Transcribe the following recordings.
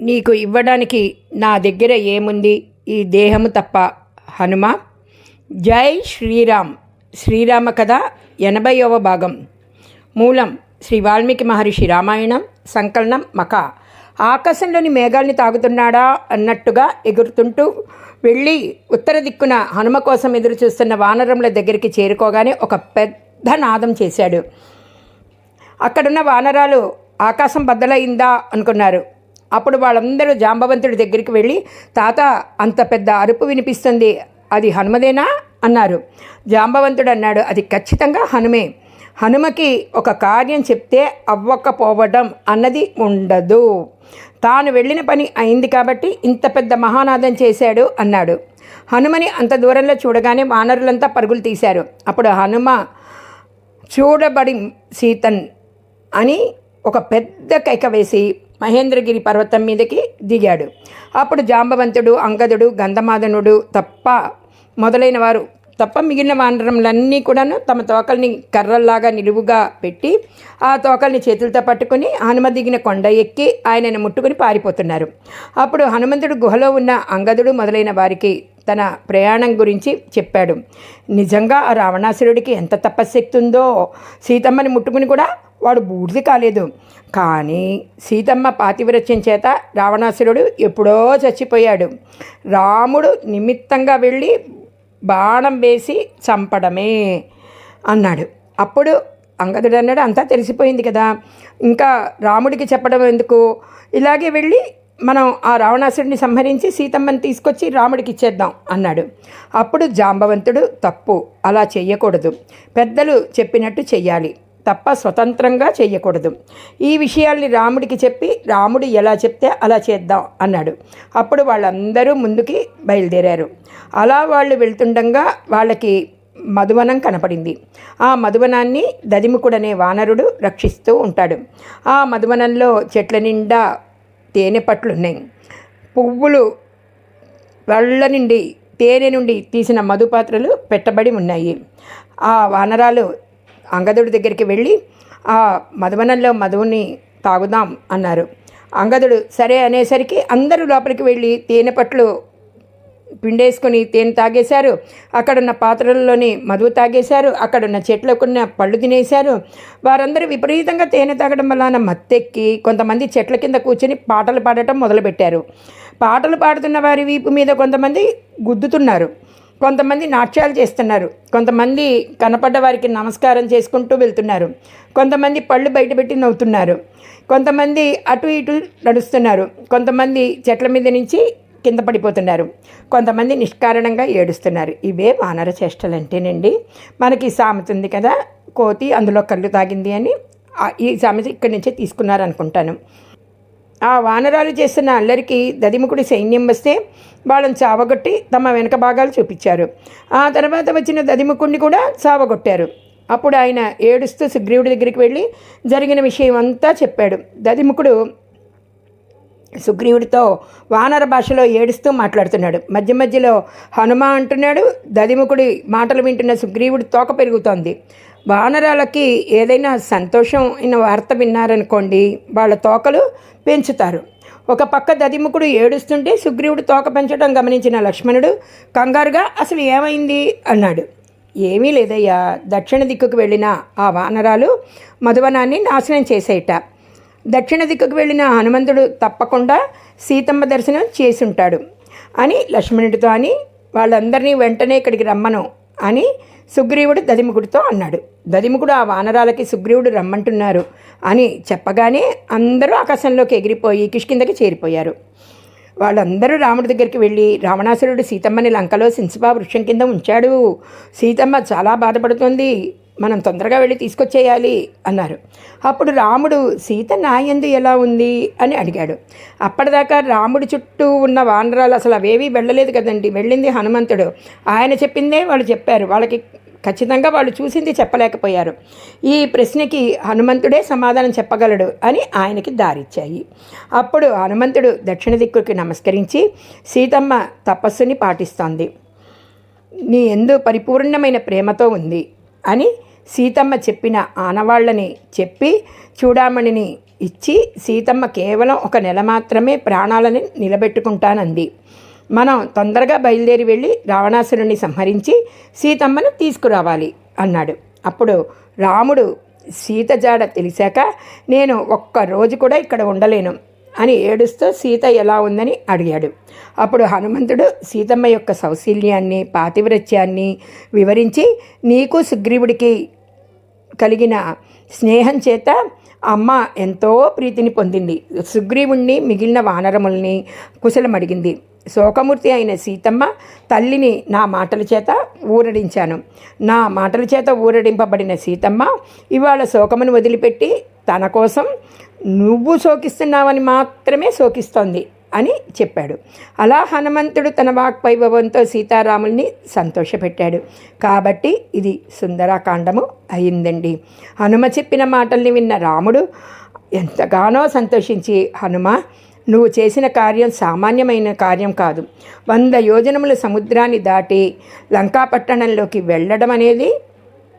నీకు ఇవ్వడానికి నా దగ్గర ఏముంది? ఈ దేహము తప్ప హనుమ? జై శ్రీరామ్. శ్రీరామ కథ ఎనభైవ భాగం. మూలం శ్రీ వాల్మీకి మహర్షి రామాయణం సంకలనం మక ఆకాశంలోని మేఘాల్ని తాగుతున్నాడా అన్నట్టుగా ఎగురుతుంటూ వెళ్ళి ఉత్తర దిక్కున హనుమ కోసం ఎదురు చూస్తున్న వానరముల దగ్గరికి చేరుకోగానే ఒక పెద్ద నాదం చేశాడు. అక్కడున్న వానరాలు ఆకాశం బద్దలైందా అనుకున్నారు. అప్పుడు వాళ్ళందరూ జాంబవంతుడి దగ్గరికి వెళ్ళి తాత అంత పెద్ద అరుపు వినిపిస్తుంది. అది హనుమదేనా? అన్నారు. జాంబవంతుడు అన్నాడు అది ఖచ్చితంగా హనుమే. హనుమకి ఒక కార్యం చెప్తే అవ్వకపోవడం అన్నది ఉండదు. తాను వెళ్ళిన పని అయింది కాబట్టి ఇంత పెద్ద మహానాదం చేశాడు అన్నాడు. హనుమని అంత దూరంలో చూడగానే వానరులంతా పరుగులు తీశారు. అప్పుడు హనుమ చూడబడి సీతన్ అని ఒక పెద్ద కైక వేసి మహేంద్రగిరి పర్వతం మీదకి దిగాడు. అప్పుడు జాంబవంతుడు అంగదుడు గంధమాదనుడు తప్ప మొదలైన వారు తప్ప మిగిలిన వానరములన్నీ కూడాను తమ తోకల్ని కర్రల్లాగా నిలువుగా పెట్టి ఆ తోకల్ని చేతులతో పట్టుకుని హనుమ దిగిన కొండ ఎక్కి ఆయనను ముట్టుకుని పారిపోతున్నారు. అప్పుడు హనుమంతుడు గుహలో ఉన్న అంగదుడు మొదలైన వారికి తన ప్రయాణం గురించి చెప్పాడు. నిజంగా ఆ రావణాసురుడికి ఎంత తపశ్శక్తి ఉందో సీతమ్మని ముట్టుకుని కూడా వాడు బూడిది కాలేదు. కానీ సీతమ్మ పాతివ్రత్యం చేత రావణాసురుడు ఎప్పుడో చచ్చిపోయాడు. రాముడు నిమిత్తంగా వెళ్ళి బాణం వేసి చంపడమే అన్నాడు. అప్పుడు అంగదుడు అన్నాడు అంతా తెలిసిపోయింది కదా. ఇంకా రాముడికి చెప్పడం ఎందుకు? ఇలాగే వెళ్ళి మనం ఆ రావణాసుడిని సంహరించి సీతమ్మని తీసుకొచ్చి రాముడికి ఇచ్చేద్దాం అన్నాడు. అప్పుడు జాంబవంతుడు తప్పు అలా చేయకూడదు పెద్దలు చెప్పినట్టు చెయ్యాలి. తప్ప స్వతంత్రంగా చేయకూడదు. ఈ విషయాల్ని రాముడికి చెప్పి రాముడు ఎలా చెప్తే అలా చేద్దాం అన్నాడు. అప్పుడు వాళ్ళందరూ ముందుకి బయలుదేరారు. అలా వాళ్ళు వెళ్తుండగా వాళ్ళకి మధువనం కనపడింది. ఆ మధువనాన్ని దదిముకుడనే వానరుడు రక్షిస్తూ ఉంటాడు. ఆ మధువనంలో చెట్ల నిండా తేనె పట్లున్నాయి. పువ్వులు వాళ్ళ నుండి తేనె నుండి తీసిన మధు పాత్రలు పెట్టబడి ఉన్నాయి. ఆ వానరాలు అంగదుడి దగ్గరికి వెళ్ళి ఆ మధువనంలో మధువుని తాగుదాం అన్నారు. అంగదుడు సరే అనేసరికి అందరూ లోపలికి వెళ్ళి తేనె పట్లు పిండేసుకొని తేనె తాగేశారు. అక్కడున్న పాత్రల్లోని మధువు తాగేశారు. అక్కడున్న చెట్లకున్న పళ్ళు తినేశారు. వారందరూ విపరీతంగా తేనె తాగడం వలన మత్తెక్కి కొంతమంది చెట్ల కింద కూర్చొని పాటలు పాడటం మొదలుపెట్టారు. పాటలు పాడుతున్న వారి వీపు మీద కొంతమంది గుద్దుతున్నారు. కొంతమంది నాట్యాలు చేస్తున్నారు. కొంతమంది కనపడ్డ వారికి నమస్కారం చేసుకుంటూ వెళ్తున్నారు. కొంతమంది పళ్ళు బయటపెట్టి నవ్వుతున్నారు. కొంతమంది అటు ఇటు నడుస్తున్నారు. కొంతమంది చెట్ల మీద నుంచి కింద పడిపోతున్నారు. కొంతమంది నిష్కారణంగా ఏడుస్తున్నారు. ఇవే వానర చేష్టలు అంటేనండి మనకి సామెత ఉంది కదా కోతి అందులో కళ్ళు తాగింది అని ఈ సామెత ఇక్కడి నుంచే తీసుకున్నారనుకుంటాను. ఆ వానరాలు చేస్తున్న అల్లరికి దదిముకుడి సైన్యం వస్తే వాళ్ళని చావగొట్టి తమ వెనక భాగాలు చూపించారు. ఆ తర్వాత వచ్చిన దదిముకుడిని కూడా చావగొట్టారు. అప్పుడు ఆయన ఏడుస్తూ సుగ్రీవుడి దగ్గరికి వెళ్ళి జరిగిన విషయం అంతా చెప్పాడు. దదిముకుడు సుగ్రీవుడితో వానర భాషలో ఏడుస్తూ మాట్లాడుతున్నాడు. మధ్య మధ్యలో హనుమ అంటున్నాడు. దదిముకుడి మాటలు వింటున్న సుగ్రీవుడి తోక పెరుగుతోంది. వానరాలకి ఏదైనా సంతోషం అయిన వార్త విన్నారనుకోండి వాళ్ళ తోకలు పెంచుతారు. ఒక పక్క దదిముఖుడు ఏడుస్తుంటే సుగ్రీవుడు తోక పెంచడం గమనించిన లక్ష్మణుడు కంగారుగా అసలు ఏమైంది? అన్నాడు. ఏమీ లేదయ్యా దక్షిణ దిక్కుకు వెళ్ళిన ఆ వానరాలు మధువనాన్ని నాశనం చేసేయట దక్షిణ దిక్కుకు వెళ్ళిన హనుమంతుడు తప్పకుండా సీతమ్మ దర్శనం చేసుంటాడు అని లక్ష్మణుడితో అని వాళ్ళందరినీ వెంటనే ఇక్కడికి రమ్మను అని సుగ్రీవుడు దదిముకుడితో అన్నాడు. దదిముకుడు ఆ వానరాలకి సుగ్రీవుడు రమ్మంటున్నారు అని చెప్పగానే అందరూ ఆకాశంలోకి ఎగిరిపోయి కిష్కిందకి చేరిపోయారు. వాళ్ళందరూ రాముడి దగ్గరికి వెళ్ళి రావణాసురుడు సీతమ్మని లంకలో సింసపా వృక్షం కింద ఉంచాడు. సీతమ్మ చాలా బాధపడుతుంది. మనం తొందరగా వెళ్ళి తీసుకొచ్చేయాలి అన్నారు. అప్పుడు రాముడు సీత నాయందు ఎలా ఉంది అని అడిగాడు. అప్పటిదాకా రాముడి చుట్టూ ఉన్న వానరాలు అసలు అవేవీ వెళ్ళలేదు కదండి. వెళ్ళింది హనుమంతుడు. ఆయన చెప్పిందే వాళ్ళు చెప్పారు. వాళ్ళకి ఖచ్చితంగా వాళ్ళు చూసింది చెప్పలేకపోయారు. ఈ ప్రశ్నకి హనుమంతుడే సమాధానం చెప్పగలడు అని ఆయనకి దారిచ్చాయి. అప్పుడు హనుమంతుడు దక్షిణ దిక్కుకి నమస్కరించి సీతమ్మ తపస్సుని పాటిస్తోంది. నీ ఎందు పరిపూర్ణమైన ప్రేమతో ఉంది అని సీతమ్మ చెప్పిన ఆనవాళ్ళని చెప్పి చూడామణిని ఇచ్చి సీతమ్మ కేవలం ఒక నెల మాత్రమే ప్రాణాలని నిలబెట్టుకుంటానంది. మనం తొందరగా బయలుదేరి వెళ్ళి రావణాసురుణ్ణి సంహరించి సీతమ్మను తీసుకురావాలి అన్నాడు. అప్పుడు రాముడు సీత జాడ తెలిసాక నేను ఒక్క రోజు కూడా ఇక్కడ ఉండలేను అని ఏడుస్తూ సీత ఎలా ఉందని అడిగాడు. అప్పుడు హనుమంతుడు సీతమ్మ యొక్క సౌశీల్యాన్ని పాతివ్రత్యాన్ని వివరించి నీకు సుగ్రీవుడికి కలిగిన స్నేహం చేత అమ్మ ఎంతో ప్రీతిని పొందింది. సుగ్రీవుణ్ణి మిగిలిన వానరముల్ని కుశలమడిగింది. శోకమూర్తి అయిన సీతమ్మ తల్లిని నా మాటల చేత ఊరడించాను. నా మాటల చేత ఊరడింపబడిన సీతమ్మ ఇవాళ శోకమును వదిలిపెట్టి తన కోసం నువ్వు శోకిస్తున్నావని మాత్రమే శోకిస్తోంది. అని చెప్పాడు. అలా హనుమంతుడు తన వాక్పైభవంతో సీతారాముల్ని సంతోషపెట్టాడు. కాబట్టి ఇది సుందరాకాండము అయిందండి. హనుమ చెప్పిన మాటల్ని విన్న రాముడు ఎంతగానో సంతోషించి హనుమ నువ్వు చేసిన కార్యం సామాన్యమైన కార్యం కాదు. వంద యోజనముల సముద్రాన్ని దాటి లంకాపట్టణంలోకి వెళ్ళడం అనేది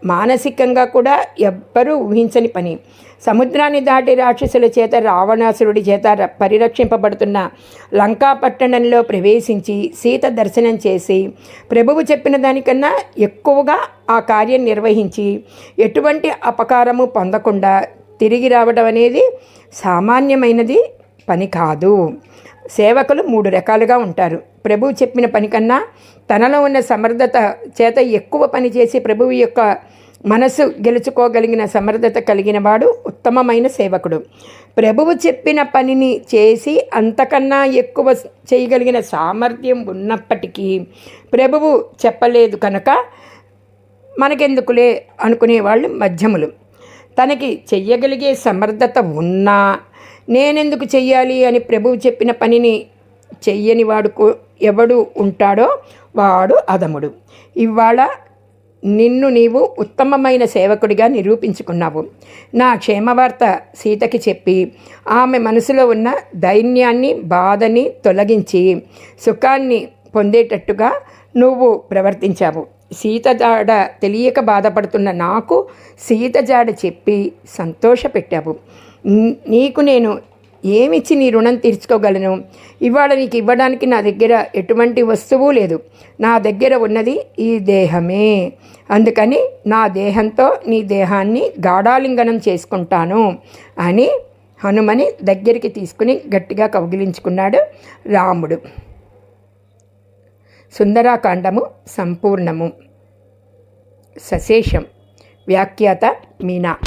మానసికంగా కూడా ఎవ్వరూ ఊహించని పని. సముద్రాన్ని దాటి రాక్షసుల చేత రావణాసురుడి చేత పరిరక్షింపబడుతున్న లంకాపట్టణంలో ప్రవేశించి సీత దర్శనం చేసి ప్రభువు చెప్పిన దానికన్నా ఎక్కువగా ఆ కార్యం నిర్వహించి ఎటువంటి అపకారము పొందకుండా తిరిగి రావడం అనేది సామాన్యమైనది పని కాదు. సేవకులు మూడు రకాలుగా ఉంటారు. ప్రభువు చెప్పిన పని కన్నా తనలో ఉన్న సమర్థత చేత ఎక్కువ పని చేసి ప్రభువు యొక్క మనసు గెలుచుకోగలిగిన సమర్థత కలిగిన వాడు ఉత్తమమైన సేవకుడు. ప్రభువు చెప్పిన పనిని చేసి అంతకన్నా ఎక్కువ చేయగలిగిన సామర్థ్యం ఉన్నప్పటికీ ప్రభువు చెప్పలేదు కనుక మనకెందుకులే అనుకునేవాళ్ళు మధ్యములు. తనకి చెయ్యగలిగే సమర్థత ఉన్నా నేనెందుకు చెయ్యాలి అని ప్రభువు చెప్పిన పనిని చెయ్యని వాడుకు ఎవడు ఉంటాడో వాడు అదముడు ఇవాళ నిన్ను నీవు ఉత్తమమైన సేవకుడిగా నిరూపించుకున్నావు. నా క్షేమవార్త సీతకి చెప్పి ఆమె మనసులో ఉన్న దైన్యాన్ని బాధని తొలగించి సుఖాన్ని పొందేటట్టుగా నువ్వు ప్రవర్తించావు. సీత జాడ తెలియక బాధపడుతున్న నాకు సీత జాడ చెప్పి సంతోషపెట్టావు. నీకు నేను ఏమిచ్చి నీ రుణం తీర్చుకోగలను? ఇవాళ నీకు ఇవ్వడానికి నా దగ్గర ఎటువంటి వస్తువు లేదు. నా దగ్గర ఉన్నది ఈ దేహమే. అందుకని నా దేహంతో నీ దేహాన్ని గాఢాలింగనం చేసుకుంటాను అని హనుమని దగ్గరికి తీసుకుని గట్టిగా కౌగిలించుకున్నాడు రాముడు. సుందరాకాండము సంపూర్ణము. సశేషం. వ్యాఖ్యాత మీనా.